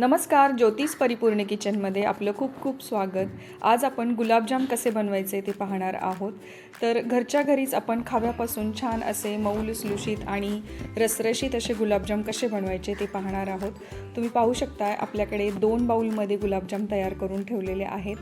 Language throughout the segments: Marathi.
नमस्कार ज्योतिष परिपूर्ण किचनमध्ये आपलं खूप खूप स्वागत. आज आपण गुलाबजाम कसे बनवायचे ते पाहणार आहोत. तर घरच्या घरीच आपण खाव्यापासून छान असे मऊ लुसलुशीत आणि रसरशीत असे गुलाबजाम कसे बनवायचे ते पाहणार आहोत. तुम्ही पाहू शकता आपल्याकडे दोन बाऊलमध्ये गुलाबजाम तयार करून ठेवलेले आहेत.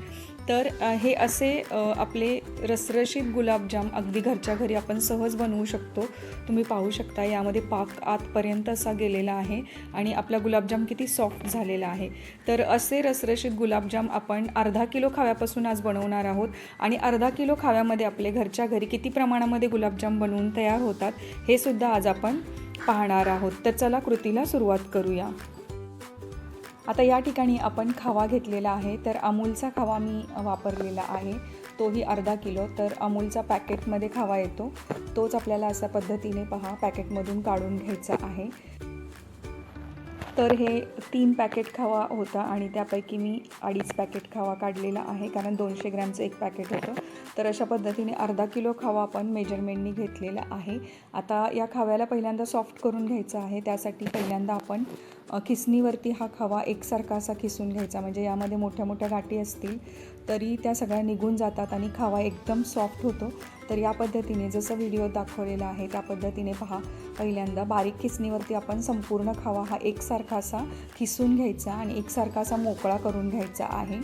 तर हे असे आपले रसरशीत गुलाबजाम अगदी घरच्या घरी आपण सहज बनवू शकतो. तुम्ही पाहू शकता यामध्ये पाक आतपर्यंत असा गेलेला आहे आणि आपला गुलाबजाम किती सॉफ्ट झालेला आहे. तर असे रसरशीत गुलाबजाम आपण अर्धा किलो खाव्यापासून आज बनवणार आहोत आणि अर्धा किलो खाव्यामध्ये आपले घरच्या घरी किती प्रमाणामध्ये गुलाबजाम बनवून तयार होतात हे सुद्धा आज आपण पाहणार आहोत. तर चला कृतीला सुरुवात करूया. आता या ठिकाणी आपण खवा घेतलेला आहे तर अमूलचा खवा मी वापरलेला आहे. तोही अर्धा किलो तर अमूलचा पॅकेटमध्ये खावा येतो. तोच आपल्याला अशा पद्धतीने पहा पॅकेटमधून काढून घ्यायचा आहे. तर हे तीन पॅकेट खावा होता आणि त्यापैकी मी अडीच पॅकेट खावा काढलेला आहे कारण दोनशे ग्रॅमचं एक पॅकेट होतं. तर अशा पद्धतीने अर्धा किलो खावा आपण मेजरमेंटनी घेतलेला आहे. आता या खाव्याला पहिल्यांदा सॉफ्ट करून घ्यायचं आहे त्यासाठी पहिल्यांदा आपण खिसणीवरती हा खवा एकसारखा असा खिसून घ्यायचा. म्हणजे यामध्ये मोठ्या मोठ्या गाठी असतील तरी त्या सगळ्या निघून जातात आणि खवा एकदम सॉफ्ट होतो. तर या पद्धतीने जसं व्हिडिओ दाखवलेला आहे त्या पद्धतीने पहा. पहिल्यांदा बारीक खिसणीवरती आपण संपूर्ण खवा हा एकसारखा असा खिसून घ्यायचा आणि एकसारखा असा मोकळा करून घ्यायचा आहे.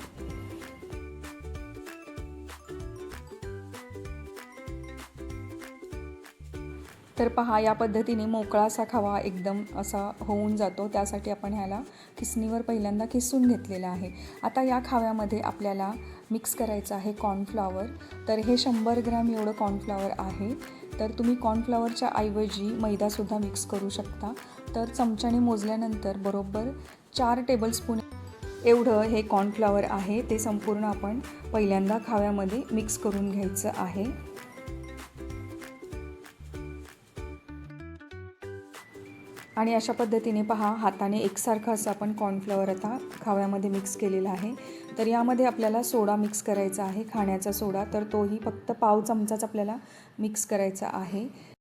तर पहा या पद्धतीने मोकळा असा खावा एकदम असा होऊन जातो. त्यासाठी आपण ह्याला किसणीवर पहिल्यांदा किसून घेतलेला आहे. आता या खाव्यामध्ये आपल्याला मिक्स करायचं आहे कॉर्नफ्लॉवर तर हे शंभर ग्रॅम एवढं कॉर्नफ्लॉवर आहे. तर तुम्ही कॉर्नफ्लॉवरच्या ऐवजी मैदासुद्धा मिक्स करू शकता. तर चमच्याने मोजल्यानंतर बरोबर चार टेबलस्पून एवढं हे कॉर्नफ्लॉवर आहे. ते संपूर्ण आपण पहिल्यांदा खाव्यामध्ये मिक्स करून घ्यायचं आहे. आणि अशा पद्धतीने पहा हाताने एकसारखं असं आपण कॉर्नफ्लॉवर आता खाव्यामध्ये मिक्स केलेला आहे. तर यामध्ये आपल्याला सोडा मिक्स करायचा आहे खाण्याचा सोडा. तर तोही फक्त पाव चमचाच आपल्याला मिक्स करायचा आहे.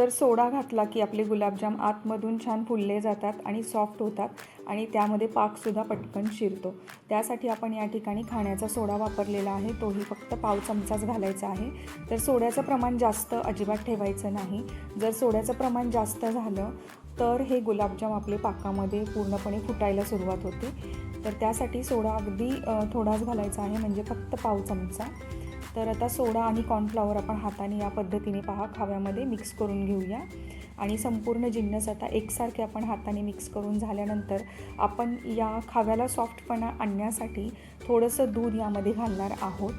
तर सोडा घातला की आपले गुलाबजाम आतमधून छान फुलले जातात आणि सॉफ्ट होतात आणि त्यामध्ये पाकसुद्धा पटकन शिरतो. त्यासाठी आपण या ठिकाणी खाण्याचा सोडा वापरलेला आहे. तोही फक्त पाव चमचाच घालायचा आहे. तर सोड्याचं प्रमाण जास्त अजिबात ठेवायचं नाही. जर सोड्याचं प्रमाण जास्त झालं तर हे गुलाबजाम आपले पाकामध्ये पूर्णपणे फुटायला सुरुवात होते. तर त्यासाठी सोडा अगदी थोडाच घालायचा आहे. म्हणजे फक्त पाव चमचा. तर आता सोडा आणि कॉर्नफ्लॉवर आपण हाताने या पद्धतीने पहा. खाव्यामध्ये मिक्स करून घेऊया. आणि संपूर्ण जिन्नस आता एकसारखे आपण हाताने मिक्स करून झाल्यानंतर आपण या खाव्याला सॉफ्टपणा आणण्यासाठी थोडंसं दूध यामध्ये घालणार आहोत.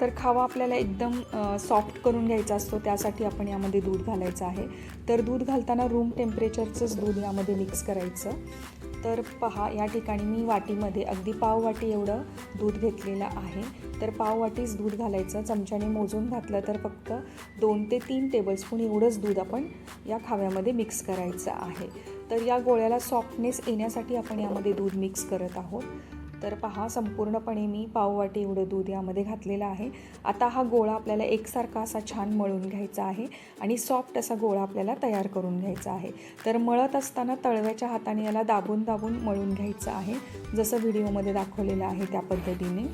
तर खावा आपल्याला एकदम सॉफ्ट करून घ्यायचा असतो. त्यासाठी आपण यामध्ये दूध घालायचं आहे. तर दूध घालताना रूम टेम्परेचरचंच दूध यामध्ये मिक्स करायचं. तर पहा या ठिकाणी मी वाटीमध्ये अगदी पाव वाटी एवढं दूध घेतलेलं आहे. तर पाव वाटीच दूध घालायचं चमच्याने मोजून घातलं तर फक्त दोन ते तीन टेबलस्पून एवढंच दूध आपण या खाव्यामध्ये मिक्स करायचं आहे. तर या गोळ्याला सॉफ्टनेस येण्यासाठी आपण यामध्ये दूध मिक्स करत आहोत. तर पहा संपूर्णपणे मी पाववाटी एवढं दूध यामध्ये घातलेलं आहे. आता हा गोळा आपल्याला एकसारखा असा छान मळून घ्यायचा आहे आणि सॉफ्ट असा गोळा आपल्याला तयार करून घ्यायचा आहे. तर मळत असताना तळव्याच्या हाताने याला दाबून दाबून मळून घ्यायचं आहे जसं व्हिडिओमध्ये दाखवलेलं आहे त्या पद्धतीने.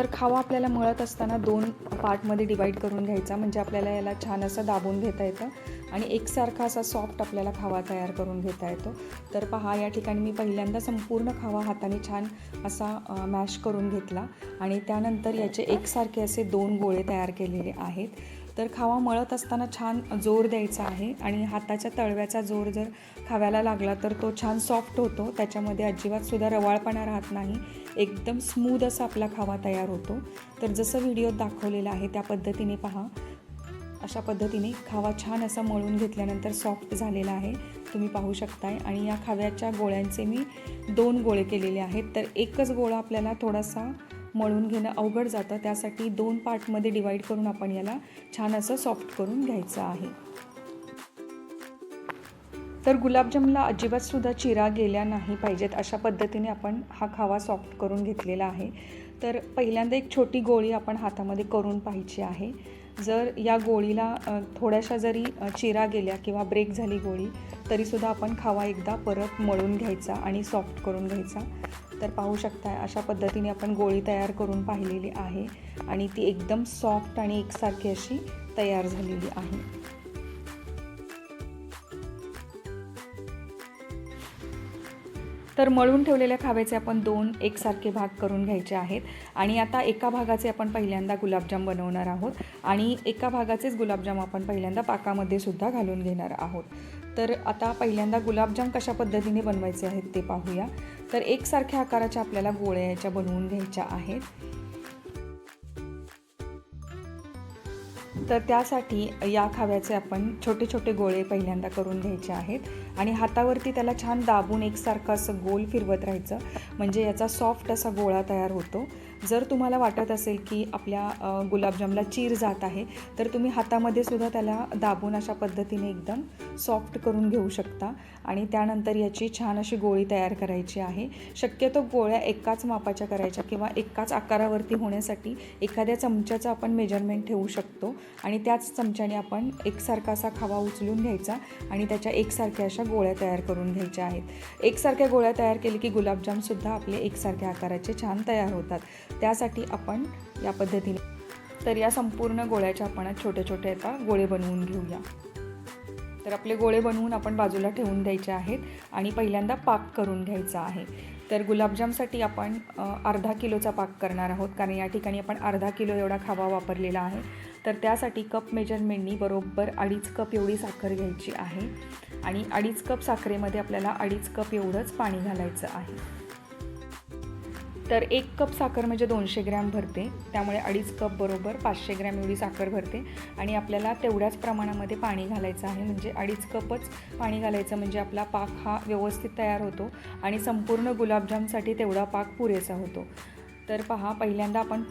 तर खावा आपल्याला मळत असताना दोन पार्टमध्ये डिवाईड करून घ्यायचा. म्हणजे आपल्याला याला छान असं दाबून घेता येतं. आणि एकसारखा असा सॉफ्ट आपल्याला खावा तयार करून घेता येतो. तर पहा या ठिकाणी मी पहिल्यांदा संपूर्ण खावा हाताने छान असा मॅश करून घेतला. आणि त्यानंतर याचे एकसारखे असे दोन गोळे तयार केलेले आहेत. तर खावा मळत असताना छान जोर द्यायचा आहे आणि हाताच्या तळव्याचा जोर जर खाव्याला लागला तर तो छान सॉफ्ट होतो. त्याच्यामध्ये अजिबातसुद्धा रवाळपणा राहत नाही. एकदम स्मूद असा आपला खावा तयार होतो. तर जसं व्हिडिओत दाखवलेलं आहे त्या पद्धतीने पहा. अशा पद्धतीने खावा छान असा मळून घेतल्यानंतर सॉफ्ट झालेला आहे. तुम्ही पाहू शकताय. आणि या खाव्याच्या गोळ्यांचे मी दोन गोळे केलेले आहेत. तर एकच गोळा आपल्याला थोडासा मळून घेणं अवघड जातं. त्यासाठी दोन पार्टमध्ये डिवाईड करून आपण याला छान असं सॉफ्ट करून घ्यायचं आहे. तर गुलाबजामला अजिबातसुद्धा चिरा गेल्या नाही पाहिजेत अशा पद्धतीने आपण हा खावा सॉफ्ट करून घेतलेला आहे. तर पहिल्यांदा एक छोटी गोळी आपण हातामध्ये करून पाहिजे आहे. जर या गोळीला थोड्याशा जरी चिरा गेल्या किंवा ब्रेक झाली गोळी तरीसुद्धा आपण खावा एकदा परत मळून घ्यायचा आणि सॉफ्ट करून घ्यायचा. तर पाहू शकता अशा पद्धतीने आपण गोळी तयार करून पाहिलेली आहे आणि ती एकदम सॉफ्ट आणि एकसारखी अशी तयार झालेली आहे. तर मळून ठेवलेल्या खाव्याचे आपण दोन एकसारखे भाग करून घ्यायचे आहेत आणि आता एका भागाचे आपण पहिल्यांदा गुलाबजाम बनवणार आहोत आणि एका भागाचेच गुलाबजाम आपण पहिल्यांदा पाकामध्ये सुद्धा घालून घेणार आहोत. तर आता पहिल्यांदा गुलाबजाम कशा पद्धतीने बनवायचे आहेत ते पाहूया. तर एकसारख्या आकाराच्या आपल्याला गोळ्या याच्या बनवून घ्यायच्या आहेत. तर त्यासाठी या खाव्याचे आपण छोटे छोटे गोळे पहिल्यांदा करून घ्यायचे आहेत आणि हातावरती त्याला छान दाबून एकसारखं असं गोल फिरवत राहायचं. म्हणजे याचा सॉफ्ट असा गोळा तयार होतो. जर तुम्हाला वाटत असेल की आपल्या गुलाबजामला चीर जात आहे तर तुम्ही हातामध्ये सुद्धा त्याला दाबून अशा पद्धतीने एकदम सॉफ्ट करून घेऊ शकता. आणि त्यानंतर याची छान अशी गोळी तयार करायची आहे. शक्यतो गोळ्या एकाच मापाच्या करायच्या किंवा एकाच आकारावरती होण्यासाठी एखाद्या चमच्याचं आपण मेजरमेंट ठेवू शकतो. आणि त्याच चमच्याने आपण एकसारखा असा खवा उचलून घ्यायचा आणि त्याच्या एकसारख्या अशा गोळ्या तयार करून घ्यायच्या आहेत. एकसारख्या गोळ्या तयार केली की गुलाबजामसुद्धा आपले एकसारख्या आकाराचे छान तयार होतात. त्यासाठी आपण या पद्धतीने तर या संपूर्ण गोळ्याच्या आपण छोट्या छोट्या आता गोळे बनवून घेऊया. तर आपले गोळे बनवून आपण बाजूला ठेवून द्यायचे आहेत आणि पहिल्यांदा पाक करून घ्यायचा आहे. तर गुलाबजामसाठी आपण अर्धा किलोचा पाक करणार आहोत कारण या ठिकाणी आपण अर्धा किलो एवढा खावा वापरलेला आहे. तर त्यासाठी कप मेजरमेंटनी बरोबर अडीच कप एवढी साखर घ्यायची आहे आणि अडीच कप साखरेमध्ये आपल्याला अडीच कप एवढंच पाणी घालायचं आहे. तर एक कप साखर म्हणजे दोनशे ग्रॅम भरते. त्यामुळे अडीच कप बरोबर पाचशे ग्रॅम एवढी साखर भरते. आणि आपल्याला तेवढ्याच प्रमाणामध्ये पाणी घालायचं आहे. म्हणजे अडीच कपच पाणी घालायचं. म्हणजे आपला पाक हा व्यवस्थित तयार होतो. आणि संपूर्ण गुलाबजामसाठी तेवढा पाक पुरेसा होतो. तर पहा पहिल्यांदा आपण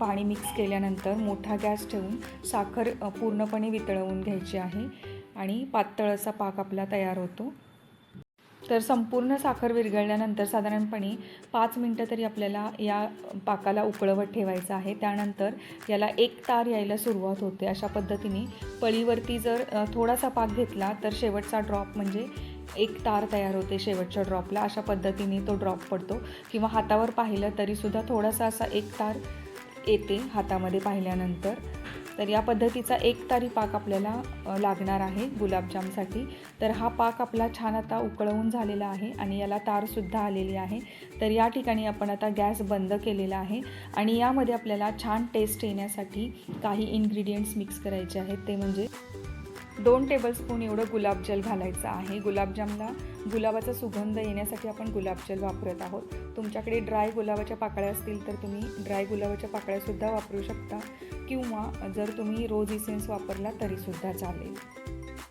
पाणी मिक्स केल्यानंतर मोठा गॅस ठेवून साखर पूर्णपणे वितळवून घ्यायची आहे. आणि पातळ असा पाक आपला तयार होतो. तर संपूर्ण साखर विरघळल्यानंतर साधारणपणे पाच मिनटं तरी आपल्याला या पाकाला उकळवत ठेवायचं आहे. त्यानंतर याला एक तार यायला सुरुवात होते. अशा पद्धतीने पळीवरती जर थोडासा पाक घेतला तर शेवटचा ड्रॉप म्हणजे एक तार तयार होते शेवटच्या ड्रॉपला. अशा पद्धतीने तो ड्रॉप पडतो किंवा हातावर पाहिलं तरीसुद्धा थोडासा असा एक तार येते हातामध्ये पाहिल्यानंतर. तर या पद्धतीचा एक तारी पाक आपल्याला लागणार आहे गुलाबजामसाठी तर हा पाक आपला छान आता उकळवून झालेला आहे आणि याला तारसुद्धा आलेली आहे. तर या ठिकाणी आपण आता गॅस बंद केलेला आहे आणि यामध्ये आपल्याला छान टेस्ट येण्यासाठी काही इन्ग्रेडियंट्स मिक्स करायचे आहेत. ते म्हणजे दोन टेबलस्पून एवढं गुलाबजल घालायचं आहे. गुलाबजामला गुलाबाचा सुगंध येण्यासाठी आपण गुलाबजल वापरत आहोत. तुमच्याकडे ड्राय गुलाबाच्या पाकळ्या असतील तर तुम्ही ड्राय गुलाबाच्या पाकळ्यासुद्धा वापरू शकता. किंवा जर तुम्ही रोज इसेन्स वापरला तरीसुद्धा चालेल.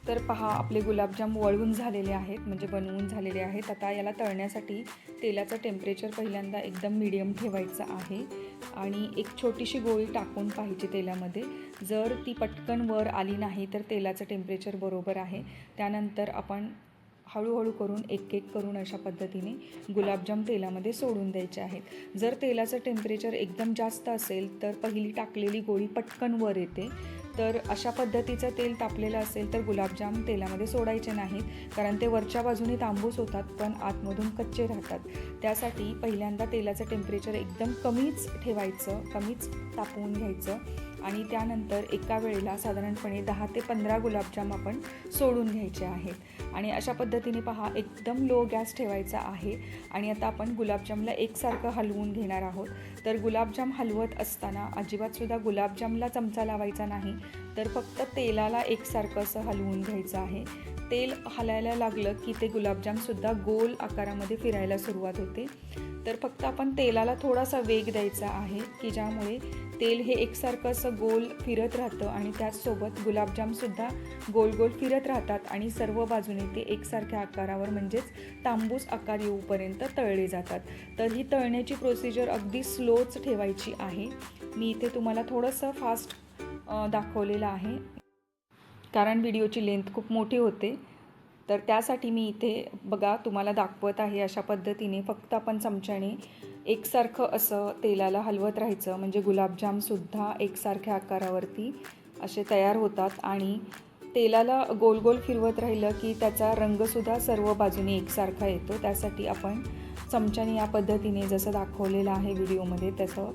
तर पहा आपले गुलाबजाम वळवून झालेले आहेत म्हणजे बनवून झालेले आहेत. आता याला तळण्यासाठी तेलाचं टेम्परेचर पहिल्यांदा एकदम मिडियम ठेवायचं आहे आणि एक छोटीशी गोळी टाकून पाहिजे तेलामध्ये. जर ती पटकन वर आली नाही तर तेलाचं टेम्परेचर बरोबर आहे. त्यानंतर आपण हळूहळू करून एक एक करून अशा पद्धतीने गुलाबजाम तेलामध्ये सोडून द्यायचे आहेत. जर तेलाचं टेम्परेचर एकदम जास्त असेल तर पहिली टाकलेली गोळी पटकन वर येते. तर अशा पद्धतीचं तेल तापलेलं असेल तर गुलाबजाम तेलामध्ये सोडायचे नाहीत कारण ते वरच्या बाजूने तांबूस होतात पण आतमधून कच्चे राहतात. त्यासाठी पहिल्यांदा तेलाचं टेम्परेचर एकदम कमीच ठेवायचं कमीच तापवून घ्यायचं आणि त्यानंतर एका वेळेला साधारणपणे दहा ते पंधरा गुलाबजाम आपण सोडून घ्यायचे आहेत. आणि अशा पद्धतीने पहा एकदम लो गॅस ठेवायचा आहे. आणि आता आपण गुलाबजामला एकसारखं हलवून घेणार आहोत. तर गुलाबजाम हलवत असताना अजिबातसुद्धा गुलाबजामला चमचा लावायचा नाही. तर फक्त तेलाला एकसारखं असं हलवून घ्यायचं आहे. तेल हलायला लागलं की ते गुलाबजामसुद्धा गोल आकारामध्ये फिरायला सुरुवात होते. तर फक्त आपण तेलाला थोडासा वेग द्यायचा आहे की ज्यामुळे तेल हे एकसारखं असं गोल फिरत राहतं आणि त्याचसोबत गुलाबजामसुद्धा गोल गोल फिरत राहतात आणि सर्व बाजूने ते एकसारख्या आकारावर म्हणजेच तांबूस आकार येऊपर्यंत तळले जातात. तर ही तळण्याची प्रोसिजर अगदी स्लोच ठेवायची आहे. मी इथे तुम्हाला थोडंसं फास्ट दाखवलेलं आहे. कारण व्हिडिओची लेंथ खूप मोठी होते. तर त्यासाठी मी इथे बघा तुम्हाला दाखवत आहे अशा पद्धतीने फक्त आपण चमच्याने एकसारखं असं तेलाला हलवत राहायचं. म्हणजे गुलाबजामसुद्धा एकसारख्या आकारावरती असे तयार होतात आणि तेलाला गोल गोल फिरवत राहिलं की त्याचा रंगसुद्धा सर्व बाजूने एकसारखा येतो. त्यासाठी आपण चमच्याने या पद्धतीने जसं दाखवलेलं आहे व्हिडिओमध्ये तसं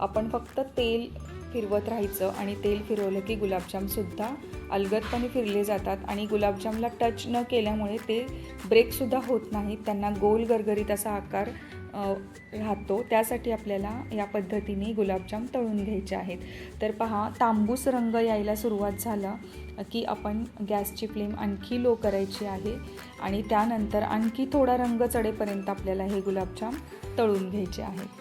आपण फक्त तेल फिरवत राहायचं आणि तेल फिरवलं की गुलाबजामसुद्धा अलगदपणे फिरले जातात आणि गुलाबजामला टच न केल्यामुळे ते ब्रेकसुद्धा होत नाहीत. त्यांना गोल गरगरीत असा आकार राहतो. त्यासाठी आपल्याला या पद्धतीने गुलाबजाम तळून घ्यायचे आहेत. तर पहा तांबूस रंग यायला सुरुवात झाला की आपण गॅसची फ्लेम आणखी लो करायची आहे आणि त्यानंतर आणखी थोडा रंग चढेपर्यंत आपल्याला हे गुलाबजाम तळून घ्यायचे आहेत.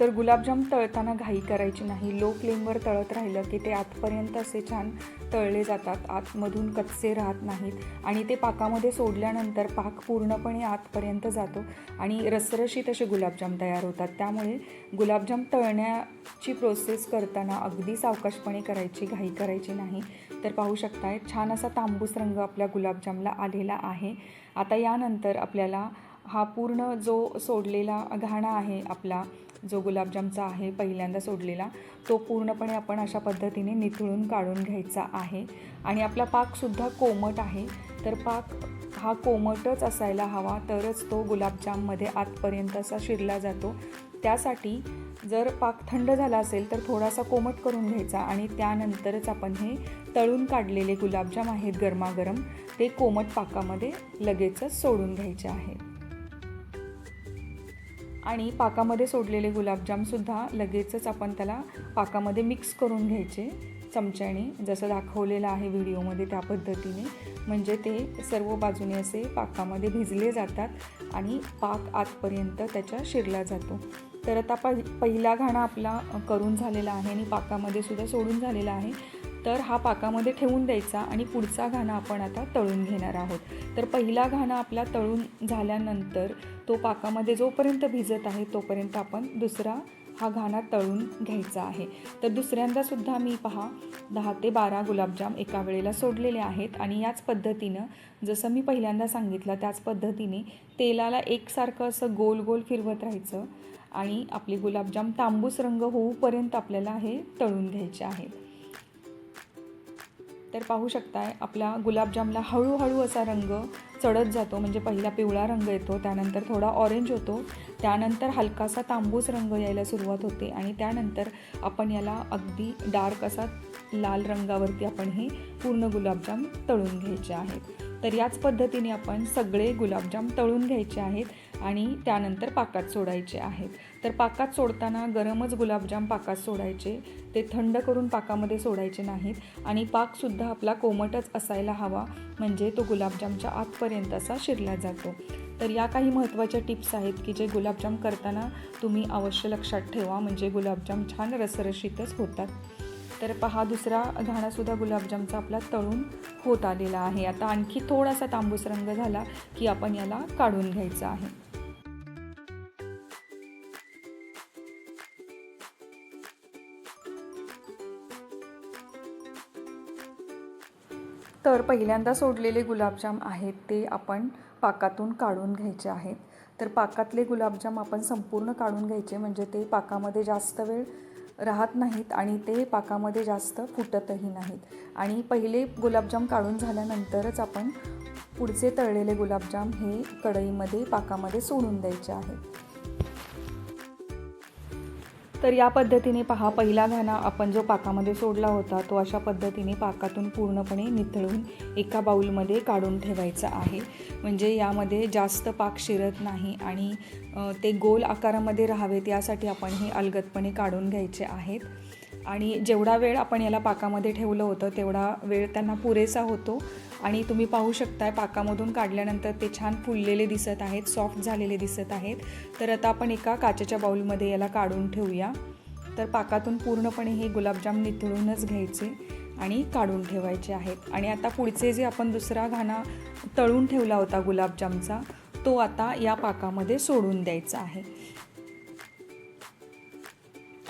तर गुलाबजाम तळताना घाई करायची नाही. लो फ्लेमवर तळत राहिलं की ते आतपर्यंत असे छान तळले जातात. आतमधून कच्चे राहत नाहीत आणि ते पाकामध्ये सोडल्यानंतर पाक पूर्णपणे आतपर्यंत जातो आणि रसरशीत असे गुलाबजाम तयार होतात. त्यामुळे गुलाबजाम तळण्याची प्रोसेस करताना अगदी सावकाशपणे करायची घाई करायची नाही. तर पाहू शकताय छान असा तांबूस रंग आपल्या गुलाबजामला आलेला आहे. आता यानंतर आपल्याला हा पूर्ण जो सोडलेला घाणा आहे आपला जो गुलाबजामचा आहे पहिल्यांदा सोडलेला तो पूर्णपणे आपण अशा पद्धतीने निथळून काढून घ्यायचा आहे. आणि आपला पाकसुद्धा कोमट आहे. तर पाक हा कोमटच असायला हवा तरच तो गुलाबजाममध्ये आतपर्यंत असा शिरला जातो. त्यासाठी जर पाक थंड झाला असेल तर थोडासा कोमट करून घ्यायचा आणि त्यानंतरच आपण हे तळून काढलेले गुलाबजाम आहेत गरमागरम ते कोमट पाकामध्ये लगेचच सोडून घ्यायचे आहेत. आणि पाकामध्ये सोडलेले गुलाबजामसुद्धा लगेचच आपण त्याला पाकामध्ये मिक्स करून घ्यायचे चमच्याने जसं दाखवलेलं आहे व्हिडिओमध्ये त्या पद्धतीने. म्हणजे ते सर्व बाजूने असे पाकामध्ये भिजले जातात आणि पाक आतपर्यंत त्याच्या शिरला जातो. तर आता प पहिला घाणा आपला करून झालेला आहे आणि पाकामध्ये सुद्धा सोडून झालेला आहे. तर हा पाकामध्ये ठेवून द्यायचा आणि पुढचा घाणा आपण आता तळून घेणार आहोत. तर पहिला घाणा आपला तळून झाल्यानंतर तो पाकामध्ये जोपर्यंत भिजत आहे तोपर्यंत आपण दुसरा हा घाणा तळून घ्यायचा आहे. तर दुसऱ्यांदासुद्धा मी पहा दहा ते बारा गुलाबजाम एका वेळेला सोडलेले आहेत आणि याच पद्धतीनं जसं मी पहिल्यांदा सांगितलं त्याच पद्धतीने तेलाला एकसारखं असं गोल गोल फिरवत राहायचं आणि आपले गुलाबजाम तांबूस रंग होऊपर्यंत आपल्याला हे तळून घ्यायचे आहे तर पाहू शकताय आपला गुलाबजामला हळूहळू असा रंग चढत जातो. म्हणजे पहिला पिवळा रंग येतो त्यानंतर थोडा ऑरेंज होतो. त्यानंतर हलकासा तांबूस रंग यायला सुरुवात होते आणि त्यानंतर आपण याला अगदी डार्क असा लाल रंगावरती आपण हे पूर्ण गुलाबजाम तळून घ्यायचे आहेत. तर याच पद्धतीने आपण सगळे गुलाबजाम तळून घ्यायचे आहेत. आणि त्यानंतर पाकात सोडायचे आहेत. तर पाकात सोडताना गरमच गुलाबजाम पाकात सोडायचे. ते थंड करून पाकामध्ये सोडायचे नाहीत आणि पाकसुद्धा आपला कोमटच असायला हवा म्हणजे तो गुलाबजामच्या आतपर्यंत असा शिरला जातो. तर या काही महत्त्वाच्या टिप्स आहेत की जे गुलाबजाम करताना तुम्ही अवश्य लक्षात ठेवा म्हणजे गुलाबजाम छान रसरशीतच होतात. तर पहा दुसरा घाणासुद्धा गुलाबजामचा आपला तळून होत आलेला आहे. आता आणखी थोडासा तांबूस रंग झाला की आपण याला काढून घ्यायचा आहे. तर पहिल्यांदा सोडलेले गुलाबजाम आहेत ते आपण पाकातून काढून घ्यायचे आहेत. तर पाकातले गुलाबजाम आपण संपूर्ण काढून घ्यायचे म्हणजे ते पाकामध्ये जास्त वेळ राहत नाहीत आणि ते पाकामध्ये जास्त फुटतही नाहीत. आणि पहिले गुलाबजाम काढून झाल्यानंतरच आपण पुढचे तळलेले गुलाबजाम हे कढईमध्ये पाकामध्ये सोडून द्यायचे आहेत. तर या पद्धतीने पहा पहिला घाणा आपण जो पाकामध्ये सोडला होता तो अशा पद्धतीने पाकातून पूर्णपणे निथळून एका बाऊलमध्ये काढून ठेवायचा आहे. म्हणजे यामध्ये जास्त पाक शिरत नाही आणि ते गोल आकारामध्ये राहावेत यासाठी आपण हे अलगदपणे काढून घ्यायचे आहेत. आणि जेवढा वेळ आपण याला पाकामध्ये ठेवलं होतं तेवढा वेळ त्यांना पुरेसा होतो. आणि तुम्ही पाहू शकताय पाकामधून काढल्यानंतर ते छान फुललेले दिसत आहेत सॉफ्ट झालेले दिसत आहेत. तर आता आपण एका काचेच्या बाऊलमध्ये याला काढून ठेवूया. तर पाकातून पूर्णपणे हे गुलाबजाम निथळूनच घ्यायचे आणि काढून ठेवायचे आहेत. आणि आता पुढचे जे आपण दुसरा घाणा तळून ठेवला होता गुलाबजामचा तो आता या पाकामध्ये सोडून द्यायचा आहे.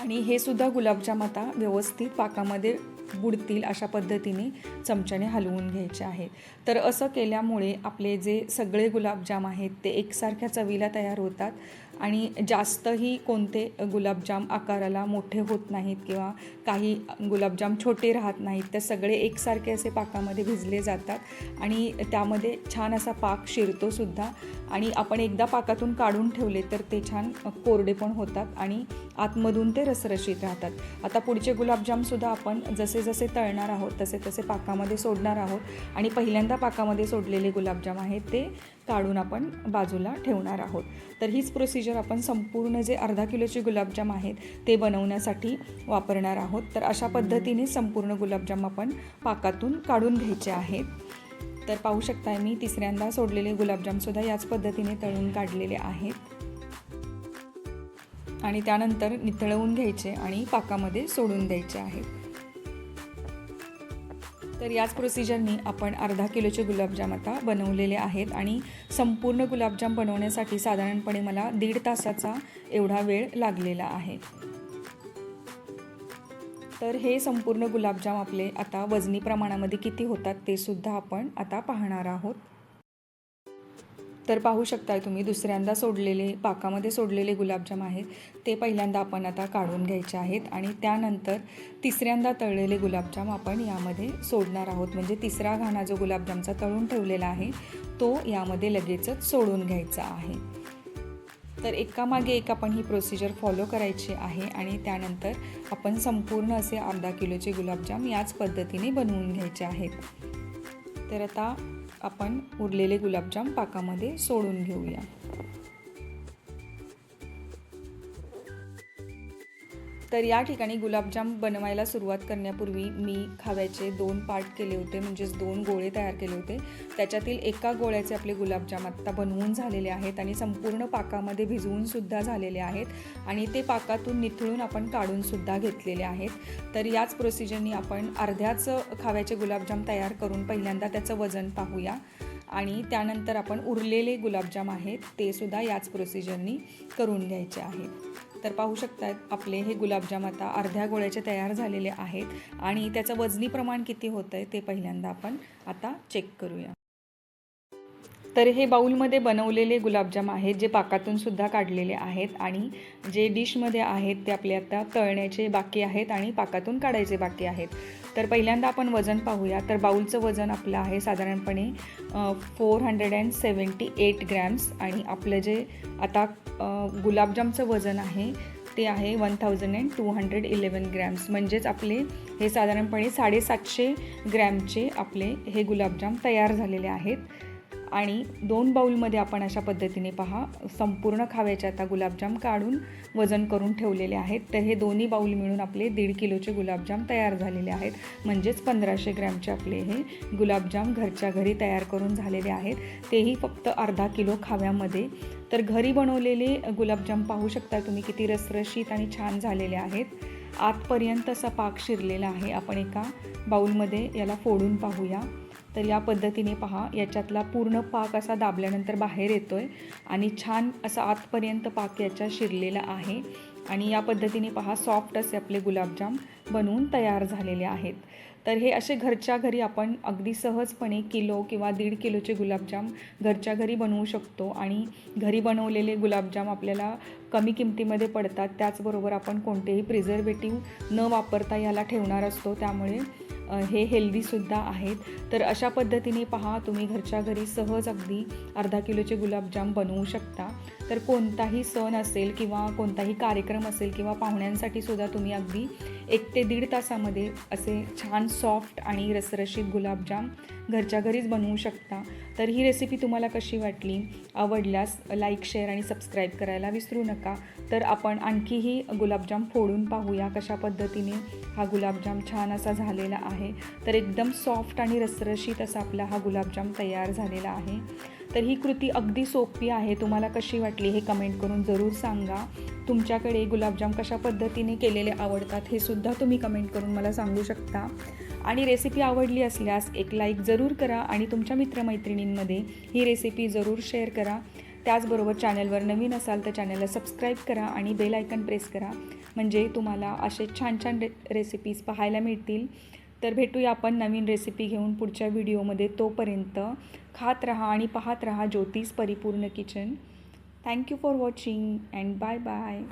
आणि हे सुद्धा गुलाबजाम आता व्यवस्थित पाकामध्ये बुडतील अशा पद्धतीने चमच्याने हलवून घ्यायचे आहेत तर असं केल्यामुळे आपले जे सगळे गुलाबजाम आहेत ते एकसारख्या चवीला तयार होतात. आणि जास्तही कोणते गुलाबजाम आकाराला मोठे होत नाहीत किंवा काही गुलाबजाम छोटे राहत नाहीत ते सगळे एकसारखे असे पाकामध्ये भिजले जातात आणि त्यामध्ये छान असा पाक शिरतोसुद्धा आणि आपण एकदा पाकातून काढून ठेवले तर ते छान कोरडे पण होतात आणि आतमधून ते रसरशीत राहतात. आता पुढचे गुलाबजामसुद्धा आपण जसे जसे तळणार आहोत तसे तसे पाकामध्ये सोडणार आहोत. आणि पहिल्यांदा पाकामध्ये सोडलेले गुलाबजाम आहेत ते काढून आपण बाजूला ठेवणार आहोत. तर हीच प्रोसिजर आपण संपूर्ण जे अर्धा किलोचे गुलाबजाम आहेत ते बनवण्यासाठी वापरणार आहोत. तर अशा पद्धतीने संपूर्ण गुलाबजाम आपण पाकातून काढून घ्यायचे आहेत. तर पाहू शकताय मी तिसऱ्यांदा सोडलेले गुलाबजामसुद्धा याच पद्धतीने तळून काढलेले आहेत. आणि त्यानंतर नितळवून घ्यायचे आणि पाकामध्ये सोडून द्यायचे आहेत. तर याच प्रोसिजरनी आपण अर्धा किलोचे गुलाबजाम आता बनवलेले आहेत आणि संपूर्ण गुलाबजाम बनवण्यासाठी साधारणपणे मला दीड तासाचा एवढा वेळ लागलेला आहे. तर हे संपूर्ण गुलाबजाम आपले आता वजनी प्रमाणामध्ये किती होतात ते सुद्धा आपण आता पाहणार आहोत. तर पाहू शकताय तुम्ही दुसऱ्यांदा सोडलेले पाकामध्ये सोडलेले गुलाबजाम आहेत. ते पहिल्यांदा आपण आता काढून घ्यायचे आहेत आणि त्यानंतर तिसऱ्यांदा तळलेले गुलाबजाम आपण यामध्ये सोडणार आहोत. म्हणजे तिसरा घाणा जो गुलाबजामचा तळून ठेवलेला आहे तो यामध्ये लगेचच सोडून घ्यायचा आहे. तर एकामागे एक आपण ही प्रोसिजर फॉलो करायची आहे आणि त्यानंतर आपण संपूर्ण असे अर्धा किलोचे गुलाबजाम याच पद्धतीने बनवून घ्यायचे आहेत. तर आता आपण उरलेले गुलाबजाम पाकामध्ये सोडून घेऊया. तर या ठिकाणी गुलाबजाम बनवायला सुरुवात करण्यापूर्वी मी खाव्याचे दोन पार्ट केले होते म्हणजेच दोन गोळे तयार केले होते. त्याच्यातील एका गोळ्याचे आपले गुलाबजाम आत्ता बनवून झालेले आहेत आणि संपूर्ण पाकामध्ये भिजवूनसुद्धा झालेले आहेत आणि ते पाकातून निथळून आपण काढूनसुद्धा घेतलेले आहेत. तर याच प्रोसिजरनी आपण अर्ध्याच खाव्याचे गुलाबजाम तयार करून पहिल्यांदा त्याचं वजन पाहूया. आणि त्यानंतर आपण उरलेले गुलाबजाम आहेत ते सुद्धा याच प्रोसिजरनी करून घ्यायचे आहेत. तर पाहू शकतात आपले हे गुलाबजाम आता अर्ध्या गोळ्याचे तयार झालेले आहेत. आणि त्याचं वजनी प्रमाण किती होतं आहे ते पहिल्यांदा आपण आता चेक करूया. तर हे बाऊलमध्ये बनवलेले गुलाबजाम आहेत जे पाकातून सुद्धा काढलेले आहेत. आणि जे डिशमध्ये आहेत ते आपले आता तळण्याचे बाकी आहेत आणि पाकातून काढायचे बाकी आहेत. तर पहिल्यांदा आपण वजन पाहूया. तर बाऊलचं वजन आपलं आहे साधारणपणे four hundred and seventy eight grams आणि आपलं जे आता गुलाबजामचं वजन आहे ते आहे one thousand and two hundred eleven grams म्हणजेच आपले हे साधारणपणे साडेसातशे ग्रॅमचे आपले हे गुलाबजाम तयार झालेले आहेत. आणि दोन बाऊलमध्ये आपण अशा पद्धतीने पहा संपूर्ण खाव्याचे आता गुलाबजाम काढून वजन करून ठेवलेले आहेत. तर हे दोन्ही बाऊल मिळून आपले दीड किलोचे गुलाबजाम तयार झालेले आहेत. म्हणजेच पंधराशे ग्रॅमचे आपले हे गुलाबजाम घरच्या घरी तयार करून झालेले आहेत. तेही फक्त अर्धा किलो खाव्यामध्ये. तर घरी बनवलेले गुलाबजाम पाहू शकता तुम्ही किती रसरशीत आणि छान झालेले आहेत. आतपर्यंत असा पाक शिरलेला आहे. आपण एका बाऊलमध्ये याला फोडून पाहूया. तर या पद्धतीने पहा याच्यातला पूर्ण पाक असा दाबल्यानंतर बाहेर येतो आहे आणि छान असा आतपर्यंत पाक याच्या शिरलेला आहे. आणि या पद्धतीने पहा सॉफ्ट असे आपले गुलाबजाम बनवून तयार झालेले आहेत. तर हे असे घरच्या घरी आपण अगदी सहजपणे किलो किंवा दीड किलोचे गुलाबजाम घरच्या घरी बनवू शकतो आणि घरी बनवलेले गुलाबजाम आपल्याला कमी किमतीमध्ये पडतात. त्याचबरोबर आपण कोणतेही प्रिझर्वेटिव्ह न वापरता याला ठेवणार असतो. त्यामुळे हे हेल्दीसुद्धा आहेत. तर अशा पद्धतीने पहा तुम्ही घरच्या घरी सहज अगदी अर्धा किलोचे गुलाबजाम बनवू शकता. तर कोणताही सण असेल किंवा कोणताही कार्यक्रम असेल किंवा पाहुण्यांसाठी सुद्धा तुम्ही अगदी एक ते दीड तासामध्ये असे छान सॉफ्ट आणि रसरशीत गुलाबजाम घरच्या घरीच बनवू शकता. तर ही रेसिपी तुम्हाला कशी वाटली? आवडल्यास लाईक शेअर आणि सबस्क्राईब करायला विसरू नका. तर आपण आणखीही गुलाबजाम फोडून पाहूया कशा पद्धतीने हा गुलाबजाम छान असा झालेला आहे. तर एकदम सॉफ्ट आणि रसरशीत असा आपला हा गुलाबजाम तयार झालेला आहे. तर ही कृती अगदी सोपी आहे. तुम्हाला कशी वाटली हे कमेंट करून जरूर सांगा. तुमच्याकडे गुलाबजाम कशा पद्धतीने केलेले आवडतात हे सुद्धा तुम्ही कमेंट करून मला सांगू शकता. आणि रेसिपी आवडली असल्यास एक लाईक जरूर करा आणि तुमच्या मित्रमैत्रिणींमध्ये ही रेसिपी जरूर शेअर करा. त्याचबरोबर चॅनलवर नवीन असाल तर चॅनलला सबस्क्राईब करा आणि बेल आयकन प्रेस करा. म्हणजे तुम्हाला असे छान छान रे रेसिपीज पाहायला मिळतील. तर भेटूया आपण नवीन रेसिपी घेऊन पुढच्या व्हिडिओमध्ये तोपर्यंत खात रहा आणि पाहत रहा Jyotish Paripurna kitchen thank you for watching and bye bye